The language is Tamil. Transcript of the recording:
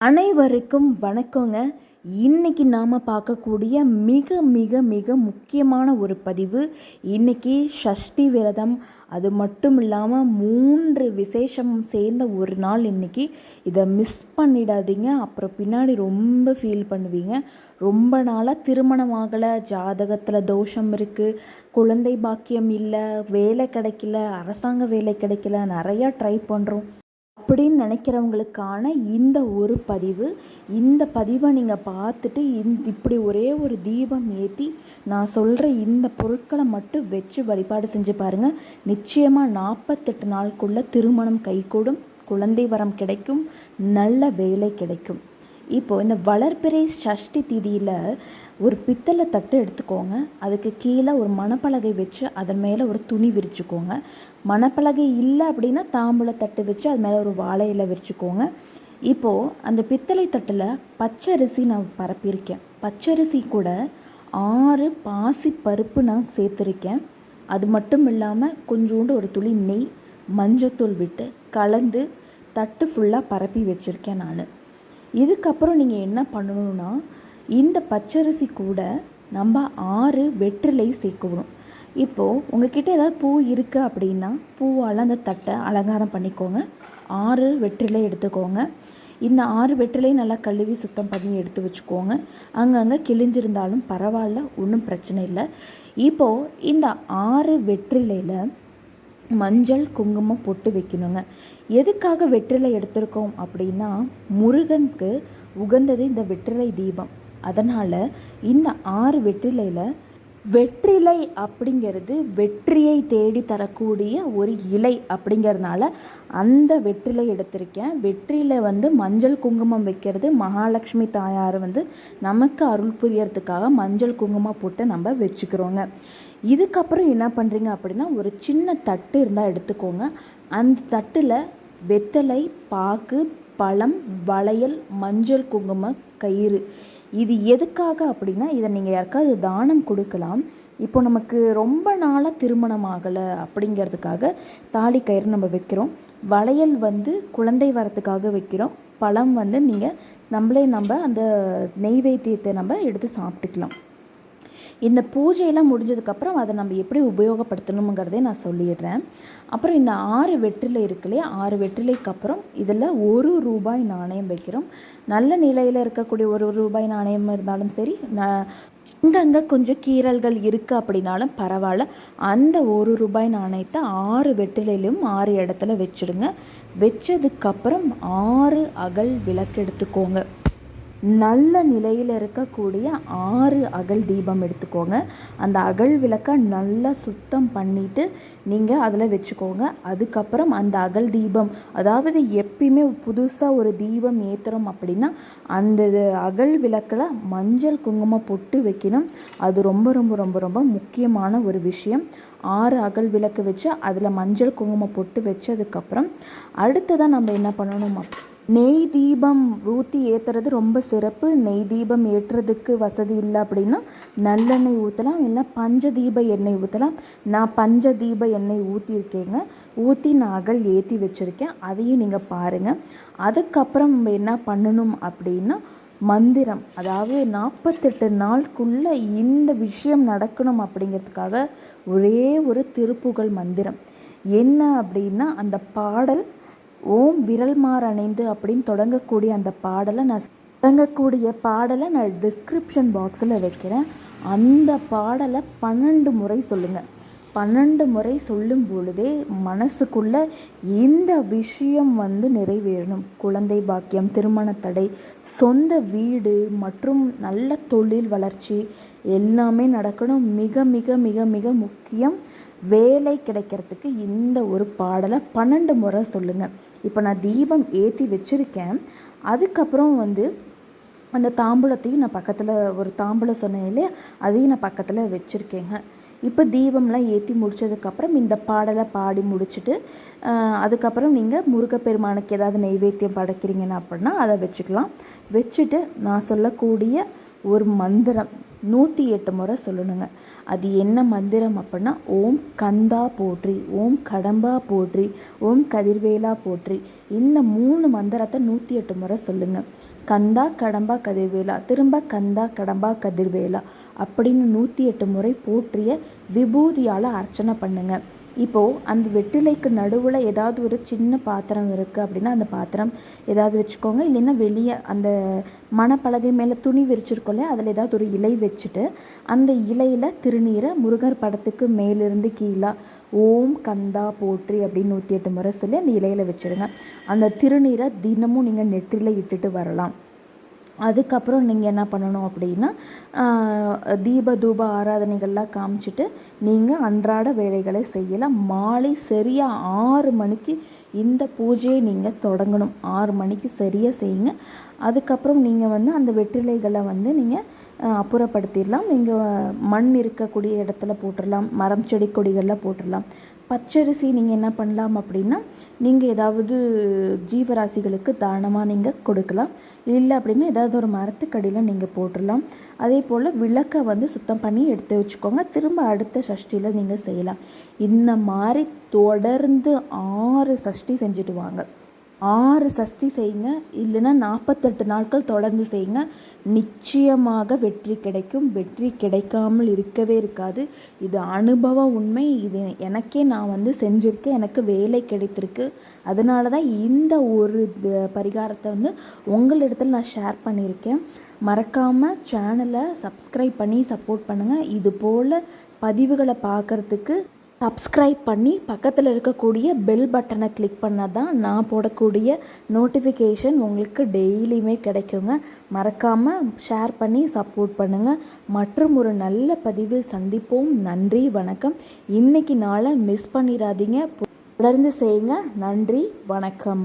அனைவருக்கும் வணக்கங்க. இன்னைக்கு நாம் பார்க்கக்கூடிய மிக மிக மிக முக்கியமான ஒரு பதிவு. இன்னைக்கு ஷஷ்டி விரதம். அது மட்டும் இல்லாமல் மூன்று விசேஷம் சேர்ந்த ஒரு நாள் இன்னைக்கு. இதை மிஸ் பண்ணிடாதீங்க. அப்புறம் பின்னாடி ரொம்ப ஃபீல் பண்ணுவீங்க. ரொம்ப நாளாக திருமணம் ஆகலை. ஜாதகத்தில் தோஷம் இருக்குது குழந்தை பாக்கியம் இல்லை. வேலை கிடைக்கல. அரசாங்க வேலை கிடைக்கல. நிறையா ட்ரை பண்ணுறோம் அப்படின்னு நினைக்கிறவங்களுக்கான இந்த ஒரு பதிவு இந்த பதிவை நீங்கள் பார்த்துட்டு இந்த இப்படி ஒரே ஒரு தீபம் ஏற்றி நான் சொல்கிற இந்த பொருட்களை மட்டும் வச்சு வழிபாடு செஞ்சு பாருங்கள் நிச்சயமாக நாற்பத்தெட்டு நாளுக்குள்ளே திருமணம் கைகூடும் குழந்தை வரம் கிடைக்கும் நல்ல வேலை கிடைக்கும். இப்போது இந்த வளர்பிறை சஷ்டி திதியில் ஒரு பித்தளை தட்டு எடுத்துக்கோங்க. அதுக்கு கீழே ஒரு மணப்பலகை வச்சு அதன் மேலே ஒரு துணி விரிச்சுக்கோங்க. மணப்பலகை இல்லை அப்படின்னா தாம்பூல தட்டு வச்சு அது மேலே ஒரு வாழையில விரிச்சுக்கோங்க. இப்போது அந்த பித்தளை தட்டில் பச்சரிசி நான் பரப்பியிருக்கேன். பச்சரிசி கூட ஆறு பாசி பருப்பு நான் சேர்த்துருக்கேன். அது மட்டும் இல்லாமல் கொஞ்சோண்டு ஒரு துளி நெய் மஞ்சத்தூள் விட்டு கலந்து தட்டு ஃபுல்லாக பரப்பி வச்சுருக்கேன் நான். இதுக்கப்புறம் நீங்கள் என்ன பண்ணணும்னா இந்த பச்சரிசி கூட நம்ம ஆறு வெற்றிலை சேர்க்கணும். இப்போது உங்ககிட்ட ஏதாவது பூ இருக்குது அப்படின்னா பூவால் அந்த தட்டை அலங்காரம் பண்ணிக்கோங்க. ஆறு வெற்றிலை எடுத்துக்கோங்க. இந்த ஆறு வெற்றிலையும் நல்லா கழுவி சுத்தம் பண்ணி எடுத்து வச்சுக்கோங்க. அங்கங்கே கிழிஞ்சிருந்தாலும் பரவாயில்ல ஒன்றும் பிரச்சனை இல்லை. இப்போது இந்த ஆறு வெற்றிலையில் மஞ்சள் குங்குமம் பொட்டு வைக்கணுங்க. எதுக்காக வெற்றிலை எடுத்திருக்கோம் அப்படின்னா முருகனுக்கு உகந்தது இந்த வெற்றிலை தீபம். அதனால் இந்த ஆறு வெற்றிலையில் வெற்றிலை அப்படிங்கிறது வெற்றியை தேடி தரக்கூடிய ஒரு இலை அப்படிங்கிறதுனால அந்த வெற்றிலை எடுத்திருக்கேன். வெற்றியில் வந்து மஞ்சள் குங்குமம் வைக்கிறது மகாலட்சுமி தாயார் வந்து நமக்கு அருள் புரியறதுக்காக மஞ்சள் குங்குமம் போட்டு நம்ம வச்சுக்கிறோங்க. இதுக்கப்புறம் என்ன பண்ணுறீங்க அப்படின்னா ஒரு சின்ன தட்டு இருந்தால் எடுத்துக்கோங்க. அந்த தட்டில் வெத்தலை பாக்கு பழம் வளையல் மஞ்சள் குங்குமம் கயிறு. இது எதுக்காக அப்படின்னா இதை நீங்கள் யாருக்காவது தானம் கொடுக்கலாம். இப்போ நமக்கு ரொம்ப நாளாக திருமணம் ஆகலை அப்படிங்கிறதுக்காக தாலி கயிறு நம்ம வைக்கிறோம். வளையல் வந்து குழந்தை வரத்துக்காக வைக்கிறோம். பழம் வந்து நீங்கள் நம்மளே நம்ம அந்த நெய்வேத்தியத்தை நம்ம எடுத்து சாப்பிட்டுக்கலாம். இந்த பூஜையெல்லாம் முடிஞ்சதுக்கப்புறம் அதை நம்ம எப்படி உபயோகப்படுத்தணுங்கிறதே நான் சொல்லிடுறேன். அப்புறம் இந்த ஆறு வெற்றிலை இருக்கு இல்லையா ஆறு வெற்றிலைக்கு அப்புறம் இதில் ஒரு ரூபாய் நாணயம் வைக்கிறோம். நல்ல நிலையில் இருக்கக்கூடிய ஒரு ரூபாய் நாணயம் இருந்தாலும் சரி அங்கங்கே கொஞ்சம் கீறல்கள் இருக்குது அப்படின்னாலும் பரவாயில்ல. அந்த ஒரு ரூபாய் நாணயத்தை ஆறு வெற்றிலையிலும் ஆறு இடத்துல வச்சுடுங்க. வச்சதுக்கப்புறம் ஆறு அகல் விளக்கு எடுத்துக்கோங்க. நல்ல நிலையில் இருக்கக்கூடிய ஆறு அகல் தீபம் எடுத்துக்கோங்க. அந்த அகல் விளக்கை நல்லா சுத்தம் பண்ணிவிட்டு நீங்கள் அதில் வச்சுக்கோங்க. அதுக்கப்புறம் அந்த அகல் தீபம் அதாவது எப்பயுமே புதுசாக ஒரு தீபம் ஏற்றுறோம் அப்படின்னா அந்த அகல் விளக்கில் மஞ்சள் குங்குமம் பொட்டு வைக்கணும். அது ரொம்ப ரொம்ப ரொம்ப ரொம்ப முக்கியமான ஒரு விஷயம். ஆறு அகல் விளக்கு வச்சு அதில் மஞ்சள் குங்குமம் பொட்டு வச்சதுக்கப்புறம் அடுத்ததாக நம்ம என்ன பண்ணணும் நெய் தீபம் ஊற்றி ஏற்றுறது ரொம்ப சிறப்பு. நெய் தீபம் ஏற்றுறதுக்கு வசதி இல்லை அப்படின்னா நல்லெண்ணெய் ஊற்றலாம் இல்லை பஞ்ச தீப எண்ணெய் ஊற்றலாம் நான் பஞ்ச தீப எண்ணெய் ஊற்றிருக்கேங்க ஊற்றி நான் அகல் ஏற்றி வச்சுருக்கேன். அதையும் நீங்கள் பாருங்கள் அதுக்கப்புறம் நம்ம என்ன பண்ணணும் அப்படின்னா மந்திரம். அதாவது நாற்பத்தெட்டு நாளுக்குள்ளே இந்த விஷயம் நடக்கணும் அப்படிங்கிறதுக்காக ஒரே ஒரு திருப்புகழ் மந்திரம். என்ன அப்படின்னா அந்த பாடல் ஓம் விரல் மாறணைந்து அப்படின்னு தொடங்கக்கூடிய அந்த பாடலை நான் தொடங்கக்கூடிய பாடலை நான் டிஸ்கிரிப்ஷன் பாக்ஸில் வைக்கிறேன். அந்த பாடலை பன்னெண்டு முறை சொல்லுங்கள் பன்னெண்டு முறை சொல்லும் பொழுதே மனசுக்குள்ள இந்த விஷயம் வந்து நிறைவேறணும். குழந்தை பாக்கியம் திருமண தடை சொந்த வீடு மற்றும் நல்ல தொழில் வளர்ச்சி எல்லாமே நடக்கணும். மிக மிக மிக மிக முக்கியம் வேலை கிடைக்கிறதுக்கு இந்த ஒரு பாடலை பன்னெண்டு முறை சொல்லுங்கள் இப்போ நான் தீபம் ஏற்றி வச்சுருக்கேன். அதுக்கப்புறம் வந்து அந்த தாம்பூலத்தையும் நான் பக்கத்தில் ஒரு தாம்பூலம் சொன்னேன் இல்லையா? அதையும் நான் பக்கத்தில் வச்சுருக்கேங்க. இப்போ தீபம்லாம் ஏற்றி முடித்ததுக்கப்புறம் இந்த பாடலை பாடி முடிச்சுட்டு அதுக்கப்புறம் நீங்கள் முருகப்பெருமானுக்கு ஏதாவது நைவேத்தியம் படைக்கிறீங்கன்னா அப்படின்னா அதை வச்சுக்கலாம். வச்சுட்டு நான் சொல்லக்கூடிய ஒரு மந்திரம் நூற்றி எட்டு முறை சொல்லணுங்க. அது என்ன மந்திரம் அப்படின்னா ஓம் கந்தா போற்றி ஓம் கடம்பா போற்றி ஓம் கதிர்வேலா போற்றி. இந்த மூணு மந்திரத்தை நூற்றி எட்டு முறை சொல்லுங்கள் கந்தா கடம்பா கதிர்வேலா. திரும்ப கந்தா கடம்பா கதிர்வேலா அப்படின்னு நூற்றி எட்டு முறை போற்றிய விபூதியால் அர்ச்சனை பண்ணுங்கள் இப்போது அந்த வெற்றிலைக்கு நடுவில் ஏதாவது ஒரு சின்ன பாத்திரம் இருக்குது அப்படின்னா அந்த பாத்திரம் ஏதாவது வச்சுக்கோங்க. இல்லைன்னா வெளியே அந்த மணப்பலகை மேலே துணி விரிச்சிருக்கோம்ல அதில் ஏதாவது ஒரு இலை வச்சுட்டு அந்த இலையில் திருநீரை முருகர் படத்துக்கு மேலிருந்து கீழே ஓம் கந்தா போற்றி அப்படின்னு நூற்றி எட்டு முறை சொல்லி அந்த இலையில் வச்சுருங்க. அந்த திருநீரை தினமும் நீங்கள் நெற்றியில் இட்டுட்டு வரலாம். அதுக்கப்புறம் நீங்கள் என்ன பண்ணணும் அப்படின்னா தீப தூப ஆராதனைகள்லாம் காமிச்சிட்டு நீங்கள் அன்றாட வேலைகளை செய்யலாம். மாலை சரியாக ஆறு மணிக்கு இந்த பூஜையை நீங்கள் தொடங்கணும். ஆறு மணிக்கு சரியாக செய்யுங்க. அதுக்கப்புறம் நீங்கள் வந்து அந்த வெற்றிலைகளை வந்து நீங்கள் அப்புறப்படுத்திடலாம். நீங்கள் மண் இருக்கக்கூடிய இடத்துல போட்டுடலாம். மரம் செடி கொடிகளில் போட்டுடலாம். பச்சரிசி நீங்கள் என்ன பண்ணலாம் அப்படின்னா நீங்கள் ஏதாவது ஜீவராசிகளுக்கு தானமாக நீங்கள் கொடுக்கலாம். இல்லை அப்படின்னா ஏதாவது ஒரு மரத்துக்கடியில் நீங்கள் போட்டுடலாம். அதே போல் விளக்கை வந்து சுத்தம் பண்ணி எடுத்து வச்சுக்கோங்க. திரும்ப அடுத்த சஷ்டியில் நீங்கள் செய்யலாம். இந்த மாதிரி தொடர்ந்து ஆறு சஷ்டி செஞ்சுட்டு வாங்க. ஆறு சஷ்டி செய்யுங்க இல்லைன்னா நாற்பத்தெட்டு நாட்கள் தொடர்ந்து செய்யுங்க நிச்சயமாக வெற்றி கிடைக்கும். வெற்றி கிடைக்காமல் இருக்கவே இருக்காது. இது அனுபவ உண்மை. இது எனக்கே நான் வந்து செஞ்சுருக்கேன். எனக்கு வேலை கிடைத்திருக்கு. அதனால தான் இந்த ஒரு பரிகாரத்தை வந்து உங்களிடத்தில் நான் ஷேர் பண்ணியிருக்கேன். மறக்காமல் சேனலை சப்ஸ்கிரைப் பண்ணி சப்போர்ட் பண்ணுங்கள் இது போல் பதிவுகளை பார்க்குறதுக்கு சப்ஸ்கிரைப் பண்ணி பக்கத்தில் இருக்கக்கூடிய பெல் பட்டனை கிளிக் பண்ணால் தான் நான் போடக்கூடிய நோட்டிஃபிகேஷன் உங்களுக்கு டெய்லியுமே கிடைக்குங்க. மறக்காமல் ஷேர் பண்ணி சப்போர்ட் பண்ணுங்கள் மற்றும் ஒரு நல்ல பதிவில் சந்திப்போம். நன்றி வணக்கம். இன்றைக்கி நாளை மிஸ் பண்ணிடாதீங்க. தொடர்ந்து செய்யுங்க. நன்றி வணக்கம்.